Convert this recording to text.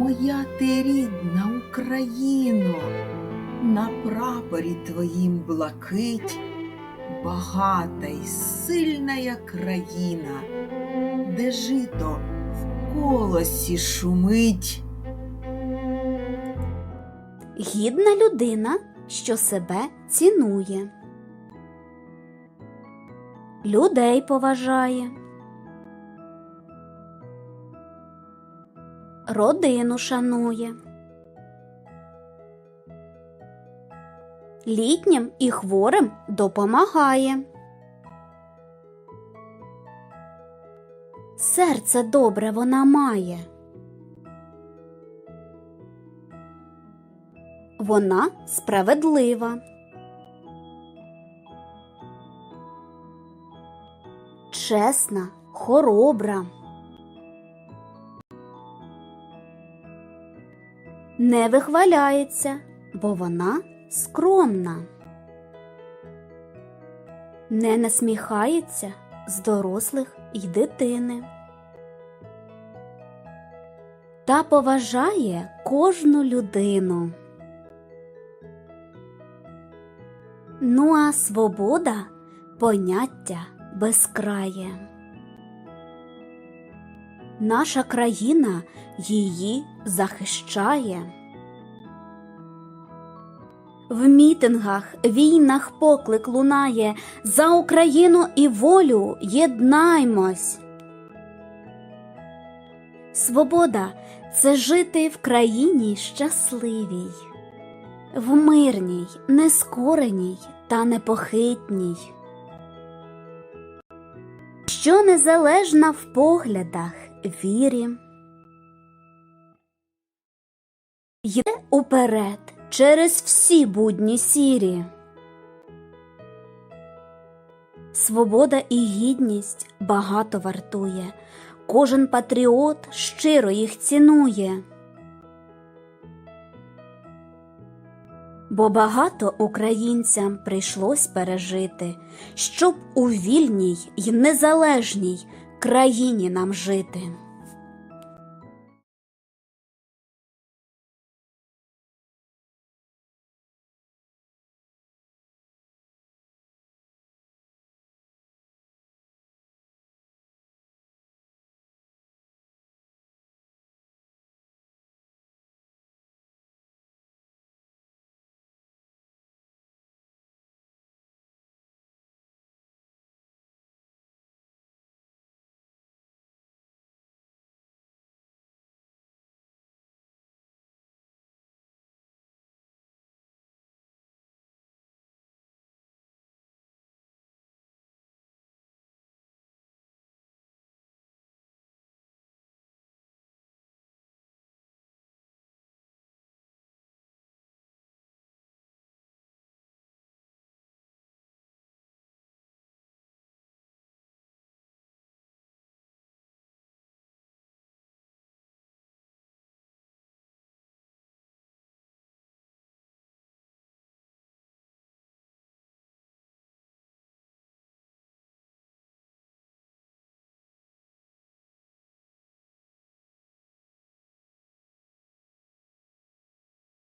моя ти рідна Україно, на прапорі твоїм блакить, багата й сильна країна, де жито в колосі шумить. Гідна людина, що себе цінує. Людей поважає. Родину шанує. Літнім і хворим допомагає. Серце добре вона має. Вона справедлива. Чесна, хоробра. Не вихваляється, бо вона скромна. Не насміхається з дорослих й дитини. Та поважає кожну людину. Ну а свобода поняття безкрає. Наша країна її захищає. В мітингах, війнах поклик лунає за Україну і волю єднаймось. Свобода це жити в країні щасливій в мирній, нескореній та непохитній, що незалежна в поглядах, вірі, йде уперед через всі будні сірі. Свобода і гідність багато вартує, кожен патріот щиро їх цінує. Бо багато українцям прийшлось пережити, щоб у вільній й незалежній країні нам жити.